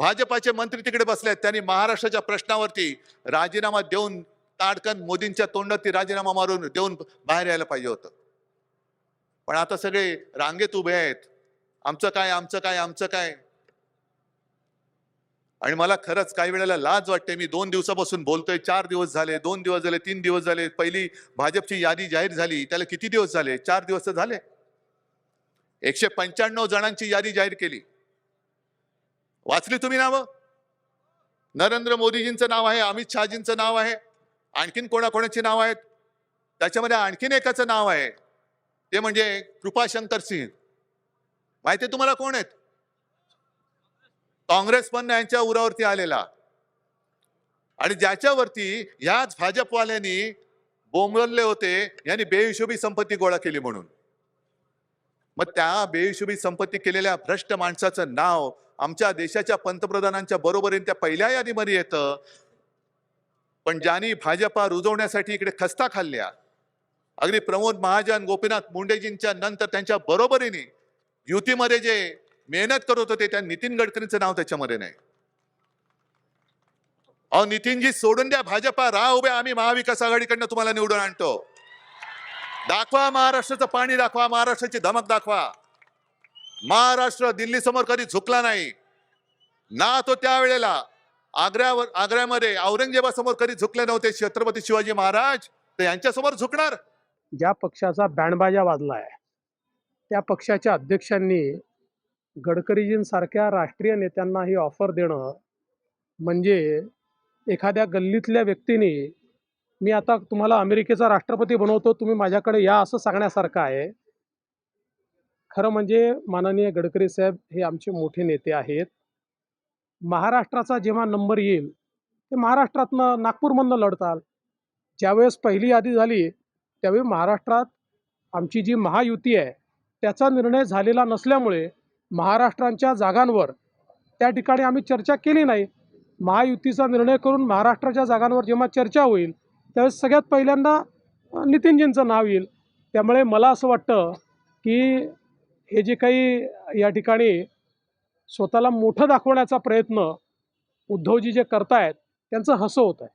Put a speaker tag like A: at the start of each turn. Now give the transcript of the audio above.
A: भाजपाचे मंत्री तिकडे बसले आहेत त्यांनी महाराष्ट्राच्या प्रश्नावरती राजीनामा देऊन ताडकन मोदींच्या तोंडात राजीनामा मारून देऊन बाहेर यायला पाहिजे होतं. पण आता सगळे रांगेत उभे आहेत. आमचं काय आमचं काय आमचं काय? आणि मला खरंच काही वेळेला लाज वाटते. मी दोन दिवसापासून बोलतोय. चार दिवस झाले दोन दिवस झाले तीन दिवस झाले. पहिली भाजपची यादी जाहीर झाली. त्याला किती दिवस झाले? चार दिवस झाले. एकशे पंच्याण्णव जणांची यादी जाहीर केली. वाचली तुम्ही नावं? नरेंद्र मोदीजींचं नाव आहे अमित शहाजींचं नाव आहे आणखीन कोणाकोणाची नाव आहेत? त्याच्यामध्ये आणखीन एकाचं नाव आहे ते म्हणजे कृपाशंकर सिंह. माहिती आहे तुम्हाला कोण आहेत? काँग्रेस पण यांच्या उरावरती आलेला. आणि ज्याच्यावरती ह्याच भाजपवाल्यांनी बोंबलले होते यांनी बेहिशोबी संपत्ती गोळा केली म्हणून. मग त्या बेहिशोबी संपत्ती केलेल्या भ्रष्ट माणसाचं नाव आमच्या देशाच्या पंतप्रधानांच्या बरोबरीने त्या पहिल्या यादीमध्ये येतं. पण ज्यांनी भाजपा रुजवण्यासाठी इकडे खस्ता खाल्ल्या अगदी प्रमोद महाजन गोपीनाथ मुंडेजींच्या नंतर त्यांच्या बरोबरीने युतीमध्ये जे मेहनत करत होते त्या नितीन गडकरींचं नाव त्याच्यामध्ये नाही. अहो नितीनजी सोडून द्या भाजपा राह उभे आम्ही महाविकास आघाडीकडनं तुम्हाला निवडून आणतो. दाखवा महाराष्ट्राचं पाणी दाखवा महाराष्ट्राची धमक दाखवा. महाराष्ट्र दिल्ली समोर कधी झुकला नाही. ना तो त्यावेळेला आग्र्यावर आग्र्यामध्ये औरंगजेबासमोर कधी झुकले नव्हते छत्रपती शिवाजी महाराज? तर यांच्यासमोर झुकणार?
B: ज्या पक्षाचा बँडबाजा वाजला आहे त्या पक्षाच्या अध्यक्षांनी गडकरीजींसारख्या राष्ट्रीय नेत्यांना ही ऑफर देणं म्हणजे एखाद्या गल्लीतल्या व्यक्तीने मी आता तुम्हाला अमेरिकेचा राष्ट्रपती बनवतो तुम्ही माझ्याकडे या असं सांगण्यासारखं आहे. खरं म्हणजे माननीय गडकरी साहेब हे आमचे मोठे नेते आहेत. महाराष्ट्राचा जेव्हा नंबर येईल ते महाराष्ट्रातनं नागपूरमधनं लढताल. ज्यावेळेस पहिली यादी झाली त्यावेळी महाराष्ट्रात आमची जी महायुती आहे त्याचा निर्णय झालेला नसल्यामुळे महाराष्ट्रांच्या जागांवर त्या ठिकाणी आम्ही चर्चा केली नाही. महायुतीचा निर्णय करून महाराष्ट्राच्या जागांवर जेव्हा चर्चा होईल त्यावेळेस सगळ्यात पहिल्यांदा नितीनजींचं नाव येईल. त्यामुळे मला असं वाटतं की हे जे काही या ठिकाणी स्वतःला मोठं दाखवण्याचा प्रयत्न उद्धवजी जे करतायत त्यांचं हसं होत आहे